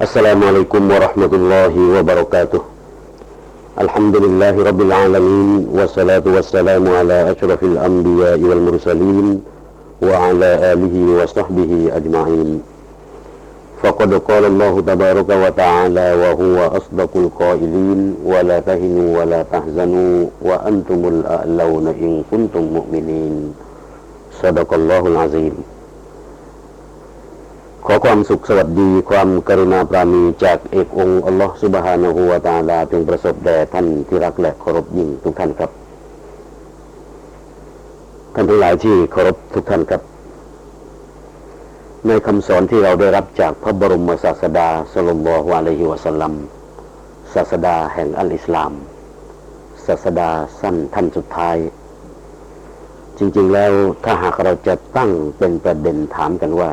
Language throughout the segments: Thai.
Assalamualaikum warahmatullahi wabarakatuh Alhamdulillahi rabbil alamin Wassalatu wassalamu ala ashrafil anbiya wal mursalin Wa ala alihi wa sahbihi ajma'in فقد قال الله تبارك وتعالى وهو أصدق القائلين ولا تهنوا ولا تحزنوا وأنتم الأعلون إن كنتم مؤمنين صدق الله العظيم ขอความสุขสวัสดีความกรุณาปราณีจากเอกองค์อัลลอฮฺสุบฮานะฮูวาตาลาจงประสบแด่ท่านที่รักและเคารพยิ่งทุกท่านครับ ท่านทั้งหลายที่เคารพทุกท่านครับ ในคำสอนที่เราได้รับจากพระบรมศาสดาสลลัลลอฮุอะลัยฮิวะสัลลัมศาสดาแห่งอัลอิสลามศาสดาสั้นท่านสุดท้าย จริง ๆ แล้วถ้าหากเราจะตั้งเป็นประเด็นถามกันว่า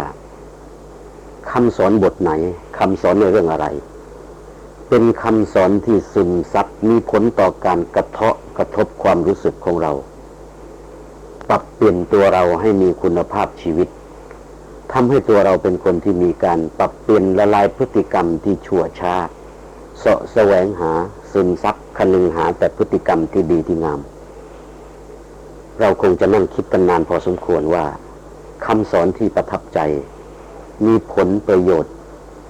คำสอนบทไหนคำสอนในเรื่องอะไร เป็นคำสอนที่ซึมซับมีผลต่อการกระเทาะกระทบความรู้สึกของเรา ปรับเปลี่ยนตัวเราให้มีคุณภาพชีวิตทำให้ตัวเราเป็นคนที่มีการปรับเปลี่ยนละลายพฤติกรรมที่ชั่วช้าเสาะแสวงหาซึมซับคนึงหาแต่พฤติกรรมที่ดีที่งาม เราคงจะนั่งคิดกันนานพอสมควรว่าคำสอนที่ประทับใจ มีผลประโยชน์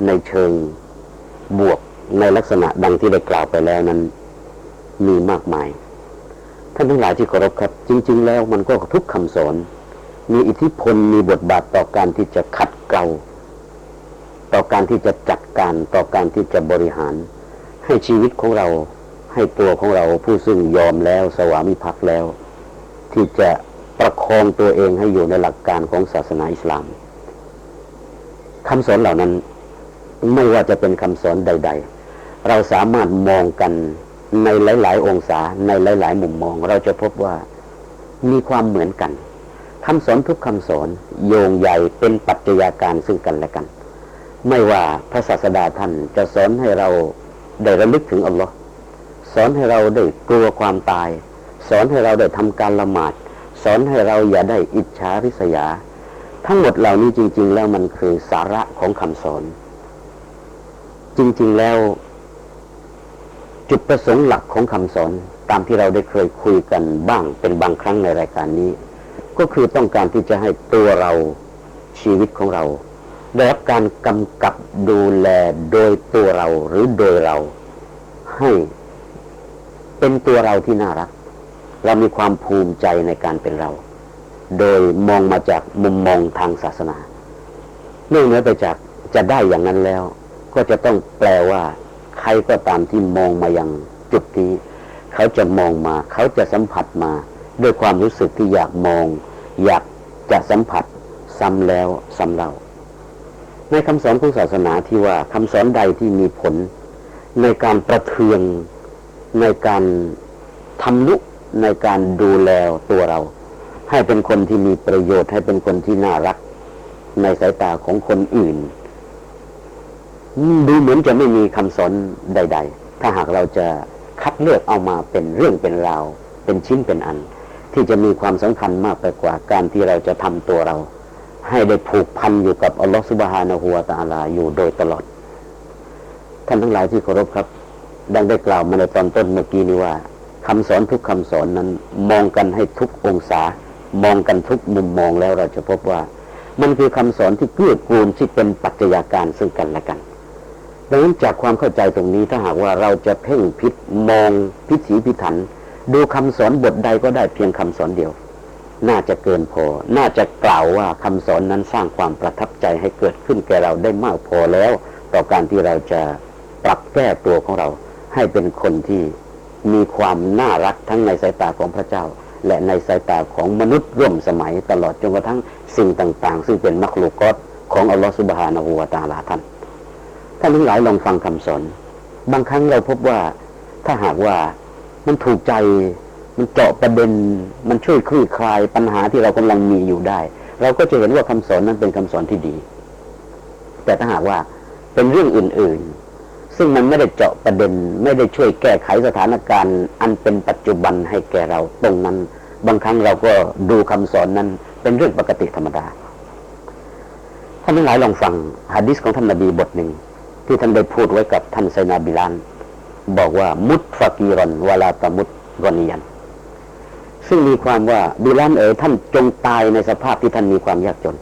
ในเชิงบวกในลักษณะดังที่ได้กล่าวไปแล้วนั้น มีมากมาย ท่านทั้งหลายที่เคารพครับ จริง ๆ แล้วมันก็ทุกคำสอน มีอิทธิพลมีบทบาทต่อการที่จะขัดเกลาต่อการที่จะจัดการต่อการที่จะบริหาร ให้ชีวิตของเราให้ตัวของเราผู้ซึ่งยอมแล้วสวามิภักดิ์แล้ว ที่จะประคองตัวเองให้อยู่ในหลักการของศาสนาอิสลาม คำสอนเหล่านั้น ไม่ว่าจะเป็นคำสอนใด ๆ เราสามารถมองกันในหลาย ๆ องศาในหลาย ๆ มุมมอง เราจะพบว่ามีความเหมือนกันคำสอนทุกคำสอนโยงใหญ่เป็นปัจจัยการซึ่งกันและกัน ไม่ว่าพระศาสดาท่านจะสอนให้เราได้ระลึกถึงอัลลอฮ์สอนให้เราได้กลัวความตาย สอนให้เราได้ทำการละหมาด สอนให้เราอย่าได้อิจฉาริษยา ทั้งหมดเหล่านี้จริง ๆ แล้วมันคือสาระของคำสอน จริง ๆ แล้ว จุดประสงค์หลักของคำสอน ตามที่เราได้เคยคุยกันบ้างเป็นบางครั้งในรายการนี้ ก็คือต้องการที่จะให้ตัวเราชีวิตของเราได้รับการกำกับดูแลโดยตัวเราหรือโดยเรา ให้เป็นตัวเราที่น่ารัก เรามีความภูมิใจในการเป็นเรา โดยมองมาจากมุมมองทางศาสนาเนื่องเหนือไปจากจะได้อย่างนั้นแล้ว ก็จะต้องแปลว่า ใครก็ตามที่มองมาอย่างจุดนี้ เขาจะมองมา เขาจะสัมผัสมา ด้วยความรู้สึกที่อยากมอง อยากจะสัมผัสซ้ำแล้วซ้ำเล่าในคำสอนของศาสนาที่ว่าคำสอนใดที่มีผล ในการประเทืองในการทำนุในการดูแลตัวเรา ให้เป็นคนที่มีประโยชน์ให้เป็นคนที่น่ารัก ในสายตาของคนอื่น ดูเหมือนจะไม่มีคำสอนใด ๆ ถ้าหากเราจะคัดเลือกเอามาเป็นเรื่องเป็นราว เป็นชิ้นเป็นอัน ที่จะมีความสำคัญมากไปกว่าการที่เราจะทำตัวเรา ให้ได้ผูกพันอยู่กับอัลลอฮฺสุบฮานะฮูวาตาลาอยู่โดยตลอด ท่านทั้งหลายที่เคารพครับ ดังได้กล่าวมาในตอนต้นเมื่อกี้นี้ว่าคำสอนทุกคำสอนนั้นมองกันให้ทุกองศา มองกันทุกมุมมองแล้วเราจะพบว่า มันคือคำสอนที่เกื้อกูลที่เป็นปัจจัยการซึ่งกันและกันดังนั้นจากความเข้าใจตรงนี้ถ้าหากว่าเราจะเพ่งพิษมองพิถีพิถัน ดูคำสอนบทใดก็ได้เพียงคำสอนเดียว น่าจะเกินพอ น่าจะกล่าวว่าคำสอนนั้นสร้างความประทับใจให้เกิดขึ้นแก่เราได้มากพอแล้ว ต่อการที่เราจะปรับแก้ตัวของเรา ให้เป็นคนที่มีความน่ารักทั้งในสายตาของพระเจ้า และในสายตาของมนุษย์ร่วมสมัยตลอดจนกระทั่งสิ่งต่าง ๆ ซึ่งเป็นมักลุกอตของอัลลอฮฺสุบฮานาหูวาตาลาท่านท่านทั้งหลายลองฟังคำสอน บางครั้งเราพบว่าถ้าหากว่ามันถูกใจมันเจาะประเด็นมันช่วยคลี่คลายปัญหาที่เรากำลังมีอยู่ได้ เราก็จะเห็นว่าคำสอนนั้นเป็นคำสอนที่ดี แต่ถ้าหากว่าเป็นเรื่องอื่น ๆ ซึ่งมันไม่ได้เจาะประเด็น ไม่ได้ช่วยแก้ไขสถานการณ์ อันเป็นปัจจุบันให้แก่เราตรงนั้น บางครั้งเราก็ดูคำสอนนั้นเป็นเรื่องปกติธรรมดาท่านทั้งหลายลองฟังฮะดิษของท่านนบีบทหนึ่ง ที่ท่านได้พูดไว้กับท่านไซนาบิลาน บอกว่ามุตฟากีรอนวาลาตมุตกอนียัน ซึ่งมีความว่าบิลานเอ๋ยท่านจงตายในสภาพที่ท่านมีความยากจน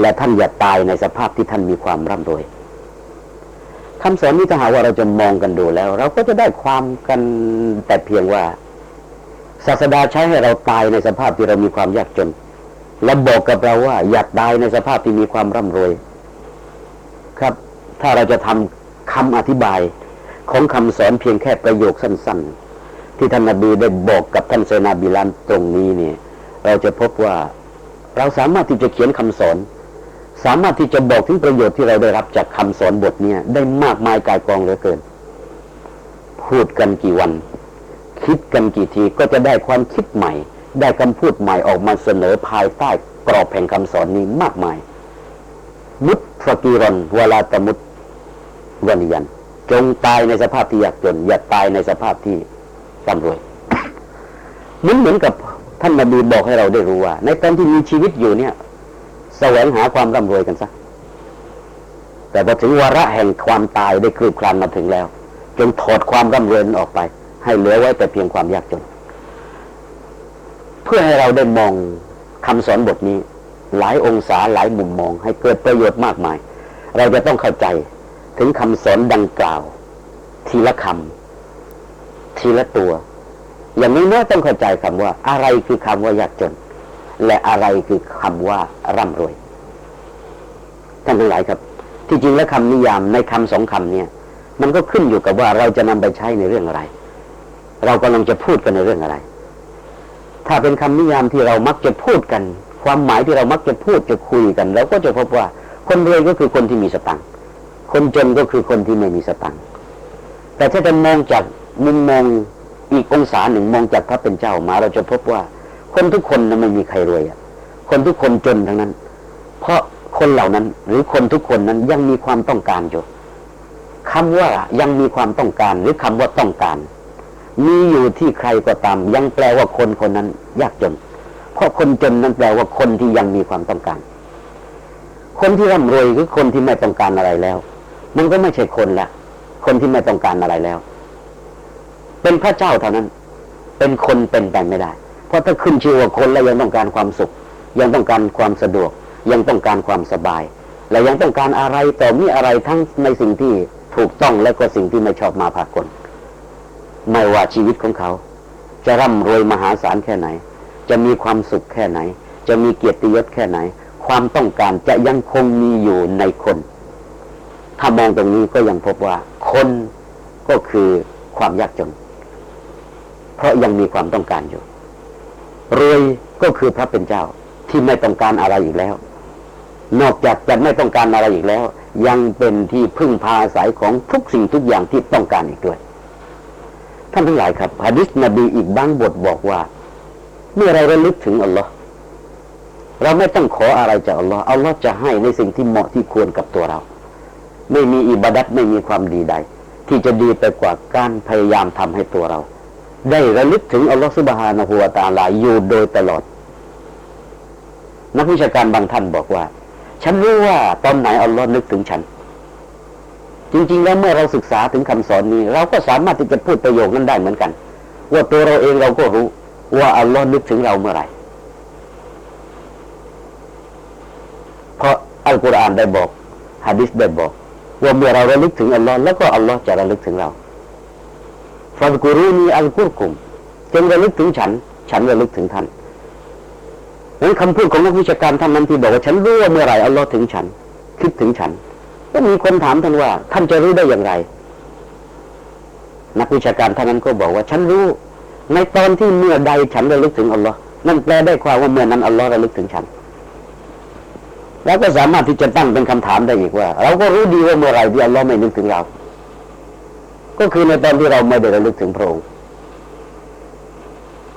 และท่านอย่าตายในสภาพที่ท่านมีความร่ำรวย คำสอนนี้ถ้าหากว่าเราจะมองกันดูแล้ว เราก็จะได้ความกันแต่เพียงว่า ศาสดาใช้ให้เราตายในสภาพที่เรามีความยากจน และบอกกับเราว่า อยากตายในสภาพที่มีความร่ำรวย ครับ ถ้าเราจะทำคำอธิบายของคำสอนเพียงแค่ประโยคสั้น ๆ ที่ท่านนบีได้บอกกับท่านเซนาบิลันตรงนี้เนี่ย เราจะพบว่าเราสามารถที่จะเขียนคำสอน สามารถที่จะบอกถึงประโยชน์ที่เราได้รับจากคำสอนบทเนี้ยได้มากมายกายกองเหลือเกิน พูดกันกี่วัน คิดกันกี่ทีก็จะได้ความคิดใหม่ ได้คำพูดใหม่ออกมาเสนอภายใต้กรอบแห่งคำสอนนี้มากมาย มุตฟกีรอนเวลาตมุตวนิยัน จงตายในสภาพที่ยากจน อย่าตายในสภาพที่ร่ำรวยเหมือนเหมือนกับท่านนบีบอกให้เราได้รู้ว่า ในตอนที่มีชีวิตอยู่เนี่ย แสวงหาความร่ำรวยกันซะแต่พอถึงวาระแห่งความตายได้คลืบคลานมาถึงแล้ว จงถอดความร่ำรวยนั้นออกไป ให้เหลือไว้แต่เพียงความยากจน เพื่อให้เราได้มองคำสอนบทนี้ หลายองศาหลายมุมมอง ให้เกิดประโยชน์มากมาย เราจะต้องเข้าใจถึงคำสอนดังกล่าว ทีละคำทีละตัว อย่างนี้น้อต้องเข้าใจคำว่า อะไรคือคำว่ายากจน และอะไรคือคำว่าร่ำรวย ท่านทั้งหลายครับ ที่จริงแล้วคำนิยามในคำสองคำเนี่ย มันก็ขึ้นอยู่กับว่าเราจะนำไปใช้ในเรื่องอะไร เรากำลังจะพูดกันในเรื่องอะไร ถ้าเป็นคำนิยามที่เรามักจะพูดกัน ความหมายที่เรามักจะพูดจะคุยกันเราก็จะพบว่า คนรวยก็คือคนที่มีสตังค์คนจนก็คือคนที่ไม่มีสตังค์แต่ถ้าจะมองจากมุมมองอีกองศาหนึ่งมองจากพระเป็นเจ้ามา เราจะพบว่า คนทุกคนนะไม่มีใครรวยอะคนทุกคนจนทั้งนั้น เพราะคนเหล่านั้น หรือคนทุกคนนั้นยังมีความต้องการอยู่คำว่ายังมีความต้องการ หรือคำว่าต้องการ มีอยู่ที่ใครก็ตาม ยังแปลว่าคนคนนั้น ยากจน เพราะคนจนนั้นแปลว่าคนที่ยังมีความต้องการ คนที่ร่ำรวยคือคนที่ไม่ต้องการอะไรแล้ว มันก็ไม่ใช่คนละคนที่ไม่ต้องการอะไรแล้ว เป็นพระเจ้าเท่านั้น เป็นคนเป็นไปไม่ได้ เพราะถ้าขึ้นชื่อว่าคนแล้วยังต้องการความสุข ยังต้องการความสะดวก ยังต้องการความสบาย และยังต้องการอะไรต่อมีอะไรทั้งในสิ่งที่ถูกต้องและก็สิ่งที่ไม่ชอบมาพากลไม่ว่าชีวิตของเขา จะร่ำรวยมหาศาลแค่ไหน จะมีความสุขแค่ไหน จะมีเกียรติยศแค่ไหน ความต้องการจะยังคงมีอยู่ในคน ถ้ามองตรงนี้ก็ยังพบว่า คนก็คือความยากจน เพราะยังมีความต้องการอยู่ รวยก็คือพระเป็นเจ้าที่ไม่ต้องการอะไรอีกแล้ว นอกจากจะไม่ต้องการอะไรอีกแล้ว ยังเป็นที่พึ่งพาอาศัยของทุกสิ่งทุกอย่างที่ต้องการอีกด้วย ท่านทั้งหลายครับฮะดิษนบีอีกบางบทบอกว่า เมื่อเราระลึกถึงอัลลอฮ์เราไม่ต้องขออะไรจากอัลลอฮ์อัลลอฮ์จะให้ในสิ่งที่เหมาะที่ควรกับตัวเรา ไม่มีอิบาดัตไม่มีความดีใด ที่จะดีไปกว่าการพยายามทำให้ตัวเรา ได้ระลึกถึงอัลลอฮ์สุบฮานะฮูวาตาลาอยู่โดยตลอด นักวิชาการบางท่านบอกว่า ฉันรู้ว่าตอนไหนอัลลอฮ์นึกถึงฉัน จริง ๆ แล้วเมื่อเราศึกษาถึงคำสอนนี้ เราก็สามารถที่จะพูดประโยคนั้นได้เหมือนกัน ว่าตัวเราเองเราก็รู้ว่าอัลลอฮ์นึกถึงเราเมื่อไหร่เพราะอัลกุรอานได้บอกฮะดิษได้บอก ว่าเมื่อเราระลึกถึงอัลลอฮ์แล้วก็อัลลอฮ์จะระลึกถึงเรา ฟัดกุรูนีอัลกุรกุมจงระลึกถึงฉัน ฉันระลึกถึงท่านนั้นคำพูดของนักวิชาการท่านนั้นที่บอกว่าฉันรู้ว่าเมื่อไหร่อัลลอฮ์ถึงฉัน คิดถึงฉัน ก็มีคนถามท่านว่า ท่านจะรู้ได้อย่างไร นักวิชาการท่านนั้นก็บอกว่าฉันรู้ ในตอนที่เมื่อใดฉันระลึกถึงอัลลอฮ์นั่นแปลได้ความว่าเมื่อนั้นอัลลอฮ์ระลึกถึงฉัน แล้วก็สามารถที่จะตั้งเป็นคำถามได้อีกว่า เราก็รู้ดีว่าเมื่อไหร่ที่อัลลอฮ์ไม่นึกถึงเรา ก็คือในตอนที่เราไม่ได้ระลึกถึงพระองค์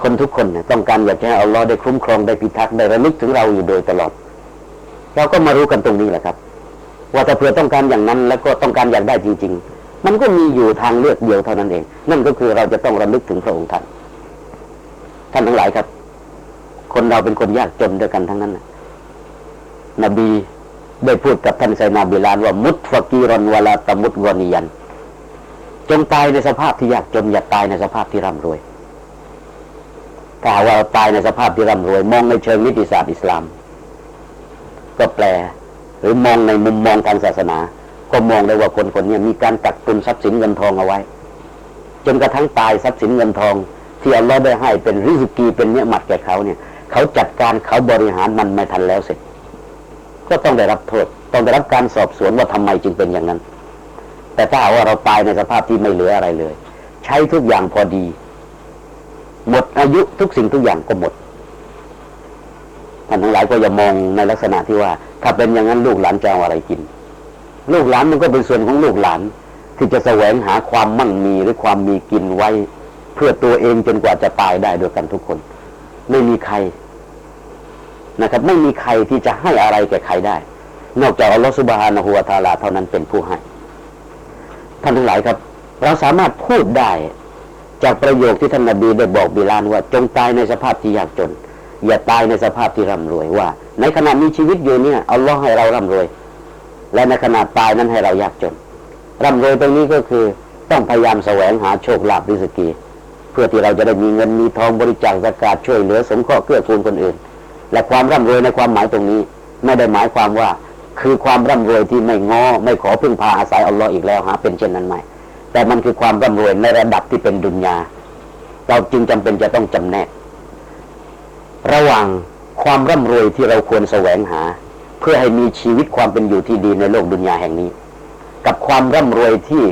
คนทุกคนเนี่ยต้องการอยากจะให้อัลลอฮ์ได้คุ้มครองได้พิทักษ์ได้ระลึกถึงเราอยู่โดยตลอด เราก็มารู้กันตรงนี้แหละครับ ว่าถ้าเผื่อต้องการอย่างนั้น แล้วก็ต้องการอยากได้จริง ๆ มันก็มีอยู่ทางเลือกเดียวเท่านั้นเอง นั่นก็คือเราจะต้องระลึกถึงพระองค์ท่านท่านทั้งหลายครับ คนเราเป็นคนยากจนด้วยกันทั้งนั้นนะนบีได้พูดกับท่านไซนาบิลานว่ามุตฟกีรอนวลาตมุตกอนียัน จงตายในสภาพที่ยากจนอย่าตายในสภาพที่ร่ำรวยถ้าหากว่าเราตายในสภาพที่ร่ำรวย มองในเชิงนิติศาสตร์อิสลาม ก็แปล หรือมองในมุมมองทางศาสนา ก็มองได้ว่าคนคนนี้มีการกักตุนทรัพย์สินเงินทองเอาไว้ จนกระทั่งตายทรัพย์สินเงินทอง ที่อัลลอฮ์ได้ให้เป็นริสกีเป็นเนื้อหมัดแก่เขาเนี่ย เขาจัดการเขาบริหารมันไม่ทันแล้วเสร็จ ก็ต้องได้รับโทษต้องได้รับการสอบสวนว่าทำไมจึงเป็นอย่างนั้น แต่ถ้าว่าเราตายในสภาพที่ไม่เหลืออะไรเลย ใช้ทุกอย่างพอดี หมดอายุทุกสิ่งทุกอย่างก็หมดท่านทั้งหลายก็อย่ามองในลักษณะที่ว่า ถ้าเป็นอย่างนั้นลูกหลานจะเอาอะไรกิน ลูกหลานมันก็เป็นส่วนของลูกหลาน ที่จะแสวงหาความมั่งมีหรือความมีกินไว้ เพื่อตัวเองจนกว่าจะตายได้ด้วยกันทุกคน ไม่มีใครนะครับ ไม่มีใครที่จะให้อะไรแก่ใครได้ นอกจากอัลลอฮฺสุบฮานะฮูวะตาลาเท่านั้นเป็นผู้ให้ ท่านทั้งหลายครับ เราสามารถพูดได้ จากประโยคที่ท่านนบีได้บอกบิลานว่าจงตายในสภาพที่ยากจน อย่าตายในสภาพที่ร่ำรวยว่า ในขณะมีชีวิตอยู่เนี่ยอัลลอฮ์ให้เราร่ำรวย และในขณะตายนั้นให้เรายากจนร่ำรวยตรงนี้ก็คือต้องพยายามแสวงหาโชคลาภริสกี เพื่อที่เราจะได้มีเงินมีทองบริจาคสกาดช่วยเหลือสงเคราะห์เกื้อกูลคนอื่น และความร่ำรวยในความหมายตรงนี้ ไม่ได้หมายความว่า คือความร่ำรวยที่ไม่งอไม่ขอพึ่งพาอาศัยอัลลอฮ์อีกแล้วหาเป็นเช่นนั้นไหมแต่มันคือความร่ำรวยในระดับที่เป็นดุนยาเราจึงจำเป็นจะต้องจำแนก ระหว่างความร่ำรวยที่เราควรแสวงหา เพื่อให้มีชีวิตความเป็นอยู่ที่ดีในโลกดุนยาแห่งนี้ กับความร่ำรวยที่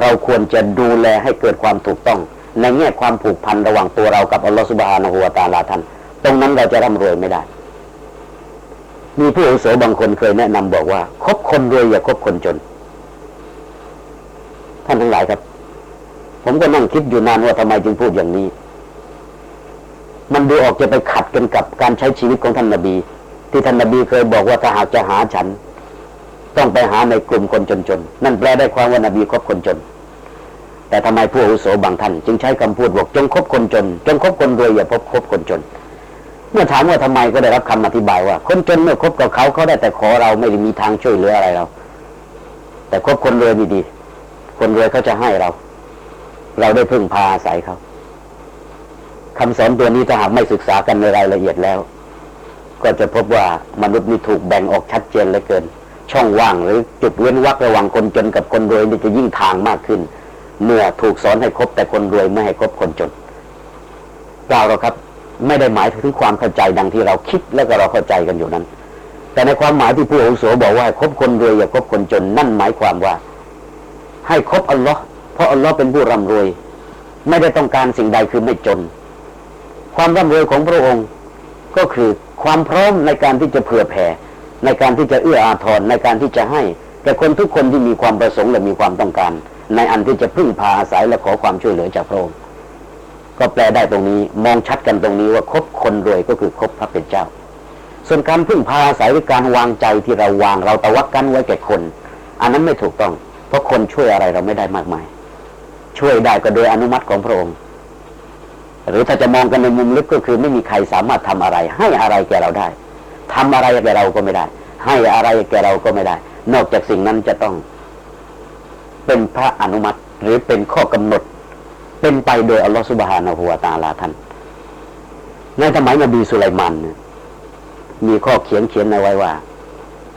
เราควรจะดูแลให้เกิดความถูกต้อง ในแง่ความผูกพันระหว่างตัวเรากับอัลลอฮฺสุบฮานะฮูวาตาลาท่านตรงนั้นเราจะร่ำรวยไม่ได้ มีผู้อาวุโสบางคนเคยแนะนำบอกว่าคบคนรวยอย่าคบคนจน ท่านทั้งหลายครับ ผมก็นั่งคิดอยู่นานว่าทำไมจึงพูดอย่างนี้ มันดูออกจะไปขัดกันกับการใช้ชีวิตของท่านนบี ที่ท่านนบีเคยบอกว่าถ้าหากจะหาฉัน ต้องไปหาในกลุ่มคนจนๆนั่นแปลได้ความว่านบีคบคนจน แต่ทำไมผู้อาวุโสบางท่าน จึงใช้คำพูดบอกจงคบคนจน จงคบคนรวยอย่าพบคบคนจน เมื่อถามว่าทำไมก็ได้รับคำอธิบายว่า คนจนเมื่อคบกับเขาเขาได้แต่ขอเราไม่ได้มีทางช่วยเหลืออะไรเรา แต่คบคนรวยดีๆคนรวยเขาจะให้เรา เราได้พึ่งพาอาศัยเขาคำสอนตัวนี้ถ้าหากไม่ศึกษากันในรายละเอียดแล้ว ก็จะพบว่ามนุษย์นี่ถูกแบ่งออกชัดเจนเหลือเกิน ช่องว่างหรือจุดเว้นวรรคระหว่างคนจนกับคนรวยนี่จะยิ่งทางมากขึ้น เมื่อถูกสอนให้คบแต่คนรวยไม่ให้คบคนจนเปล่าหรอครับ ไม่ได้หมายถึงความเข้าใจดังที่เราคิดแล้วก็เราเข้าใจกันอยู่นั้น แต่ในความหมายที่ผู้อาวุโสบอกว่าคบคนรวยอย่าคบคนจนนั่นหมายความว่า ให้คบอัลลอฮ์เพราะอัลลอฮ์เป็นผู้ร่ำรวย ไม่ได้ต้องการสิ่งใดคือไม่จน ความร่ำรวยของพระองค์ก็คือความพร้อมในการที่จะเผื่อแผ่ ในการที่จะเอื้ออาทรในการที่จะให้แก่คนทุกคนที่มีความประสงค์และมีความต้องการ ในอันที่จะพึ่งพาอาศัยและขอความช่วยเหลือจากพระองค์ ก็แปลได้ตรงนี้มองชัดกันตรงนี้ว่าคบคนรวยก็คือคบพระเป็นเจ้า ส่วนการพึ่งพาอาศัยหรือการวางใจที่เราวางเราตะวักกันไว้แก่คน อันนั้นไม่ถูกต้อง เพราะคนช่วยอะไรเราไม่ได้มากมาย ช่วยได้ก็โดยอนุมัติของพระองค์ หรือถ้าจะมองกันในมุมลึกก็คือไม่มีใครสามารถทำอะไร ให้อะไรแก่เราได้ทำอะไรแก่เราก็ไม่ได้ ให้อะไรแก่เราก็ไม่ได้ นอกจากสิ่งนั้นจะต้อง เป็นพระอนุมัติหรือเป็นข้อกำหนด เป็นไปโดยอัลลอฮฺสุบฮานะฮูวาตาลาท่านในสมัยนบีสุไลมันเนี่ยมีข้อเขียนเขียนเอาไว้ว่า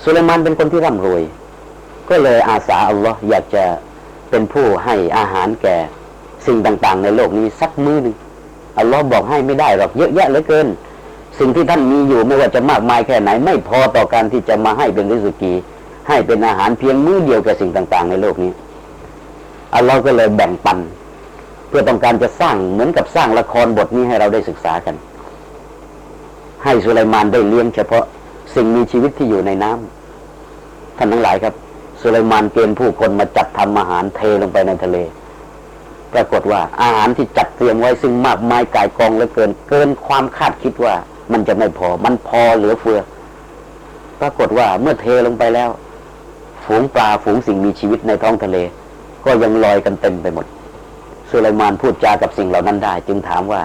สุไลมันเป็นคนที่ร่ำรวย ก็เลยอาสาอัลลอฮ์อยากจะเป็นผู้ให้อาหารแก่สิ่งต่างๆ ในโลกนี้สักมื้อหนึ่งอัลลอฮ์บอกให้ไม่ได้หรอกเยอะแยะเหลือเกิน สิ่งที่ท่านมีอยู่ไม่ว่าจะมากมายแค่ไหน ไม่พอต่อการที่จะมาให้เป็นริสุกี ให้เป็นอาหารเพียงมื้อเดียวแก่สิ่งต่าง ๆ ในโลกนี้อัลลอฮ์ก็เลยแบ่งปัน เพื่อต้องการจะสร้างเหมือนกับสร้างละครบทนี้ให้เราได้ศึกษากัน ให้สุไลมานได้เลี้ยงเฉพาะสิ่งมีชีวิตที่อยู่ในน้ำท่านทั้งหลายครับ สุไลมานเกณฑ์ผู้คนมาจัดทำอาหารเทลงไปในทะเล ปรากฏว่าอาหารที่จัดเตรียมไว้ซึ่งมากมายกายกองเหลือเกิน เกินความคาดคิดว่า มันจะไม่พอ มันพอเหลือเฟือ ปรากฏว่าเมื่อเทลงไปแล้ว ฝูงปลาฝูงสิ่งมีชีวิตในท้องทะเล ก็ยังลอยกันเต็มไปหมด สุไลมานพูดจากับสิ่งเหล่านั้นได้ จึงถามว่า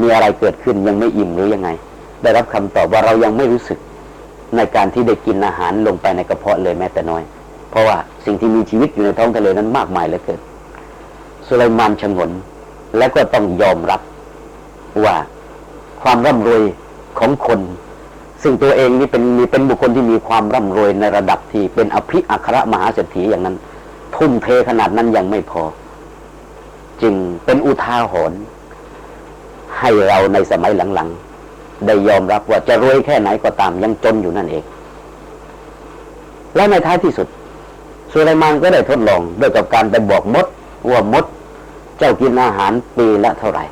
มีอะไรเกิดขึ้นยังไม่อิ่มหรือยังไง ได้รับคำตอบว่าเรายังไม่รู้สึกในการที่ได้กินอาหารลงไปในกระเพาะเลยแม้แต่น้อย เพราะว่าสิ่งที่มีชีวิตอยู่ในท้องทะเลนั้นมากมายเหลือเกินสุไลมานชงน และก็ต้องยอมรับว่าความร่ำรวยของคน ซึ่งตัวเองนี่เป็นมีเป็นบุคคลที่มีความร่ำรวยในระดับที่เป็นอภิอัครมหาเศรษฐีอย่างนั้น ทุ่มเทขนาดนั้นยังไม่พอ จึงเป็นอุทาหรณ์ให้เราในสมัยหลังๆ ได้ยอมรับว่าจะรวยแค่ไหนก็ตามยังจนอยู่นั่นเอง และในท้ายที่สุดสุไลมานก็ได้ทดลองด้วยกับการไปบอกมดว่ามด เจ้ากินอาหารปีละเท่าไหร่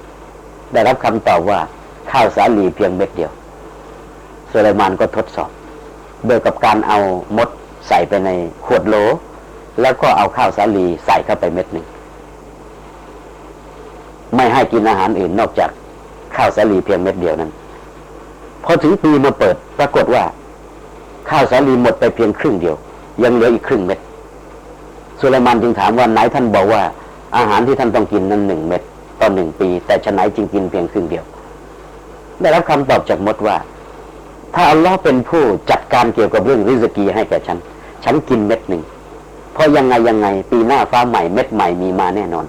ได้รับคำตอบว่าข้าวสาลีเพียงเม็ดเดียวสุไลมานก็ทดสอบ โดยกับการเอามดใส่ไปในขวดโหล แล้วก็เอาข้าวสาลีใส่เข้าไปเม็ดหนึ่ง ไม่ให้กินอาหารอื่นนอกจากข้าวสาลีเพียงเม็ดเดียวนั้นพอถึงปีมาเปิด ปรากฏว่า ข้าวสาลีหมดไปเพียงครึ่งเดียว ยังเหลืออีกครึ่งเม็ดสุไลมานจึงถามว่าไหนท่านบอกว่า อาหารที่ท่านต้องกินนั้นหนึ่งเม็ดต่อหนึ่งปี แต่ฉะไหนจึงกินเพียงครึ่งเดียว ได้รับคำตอบจากมดว่า ถ้าอัลลอฮ์เป็นผู้จัดการเกี่ยวกับเรื่องริสกีให้แก่ฉัน ฉันกินเม็ดหนึ่งเพราะยังไงยังไง ปีหน้าฟ้าใหม่เม็ดใหม่มีมาแน่นอน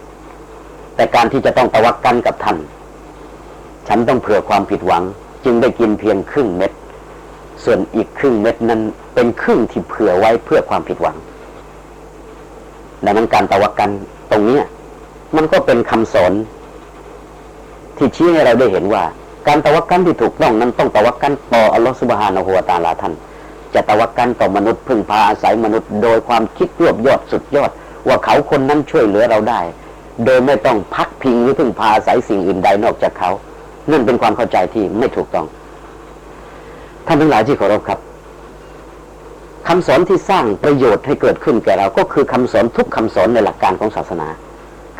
แต่การที่จะต้องตะวักกันกับท่าน ฉันต้องเผื่อความผิดหวัง จึงได้กินเพียงครึ่งเม็ด ส่วนอีกครึ่งเม็ดนั้น เป็นครึ่งที่เผื่อไว้เพื่อความผิดหวัง ดังนั้นการตะวักกันตรงเนี้ยมันก็เป็นคำสอนที่ชี้ให้เราได้เห็นว่า การตะวักกันที่ถูกต้องนั้นต้องตะวักกันต่ออัลลอฮฺสุบฮานะฮูวะตาลาท่าน จะตะวักกันต่อมนุษย์พึ่งพาอาศัยมนุษย์ โดยความคิดรวบยอดสุดยอด ว่าเขาคนนั้นช่วยเหลือเราได้ โดยไม่ต้องพักพิงหรือพึ่งพาอาศัยสิ่งอื่นใดนอกจากเขานั่นเป็นความเข้าใจที่ไม่ถูกต้องท่านทั้งหลายที่เคารพครับคำสอนที่สร้างประโยชน์ให้เกิดขึ้นแก่เราก็คือคำสอนทุกคำสอนในหลักการของศาสนา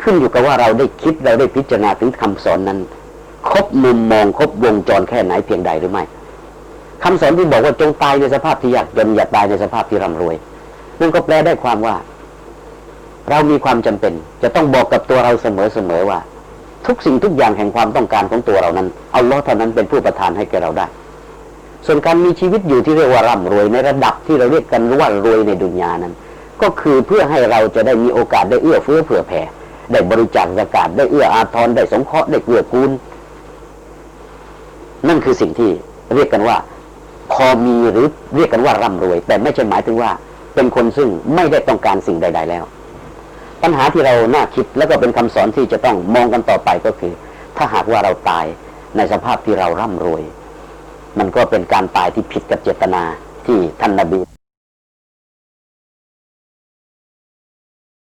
ขึ้นอยู่กับว่าเราได้คิดเราได้พิจารณาถึงคำสอนนั้น ครบมุมมองครบวงจรแค่ไหนเพียงใดหรือไม่คำสอนที่บอกว่าจงตายในสภาพที่ยากจนอย่าตายในสภาพที่ร่ำรวย นั่นก็แปลได้ความว่า เรามีความจำเป็น จะต้องบอกกับตัวเราเสมอๆว่า ทุกสิ่งทุกอย่างแห่งความต้องการของตัวเรานั้นเอาล้อเท่านั้นเป็นผู้ประทานให้แก่เราได้ ส่วนการมีชีวิตอยู่ที่เรียกว่าร่ำรวยในระดับที่เราเรียกกันว่ารวยในดุนยานั้น ก็คือเพื่อให้เราจะได้มีโอกาสได้เอื้อเฟื้อเผื่อแผ่ ได้บริจาคสกาดได้เอื้ออาทรได้สงเคราะห์ได้เกื้อกูลนั่นคือสิ่งที่เรียกกันว่า พอมีหรือเรียกกันว่าร่ำรวย แต่ไม่ใช่หมายถึงว่า เป็นคนซึ่งไม่ได้ต้องการสิ่งใด ๆ แล้ว ปัญหาที่เราน่าคิดแล้วก็เป็นคำสอนที่จะต้องมองกันต่อไปก็คือ ถ้าหากว่าเราตายในสภาพที่เราร่ำรวย มันก็เป็นการตายที่ผิดกับเจตนาที่ท่านนบี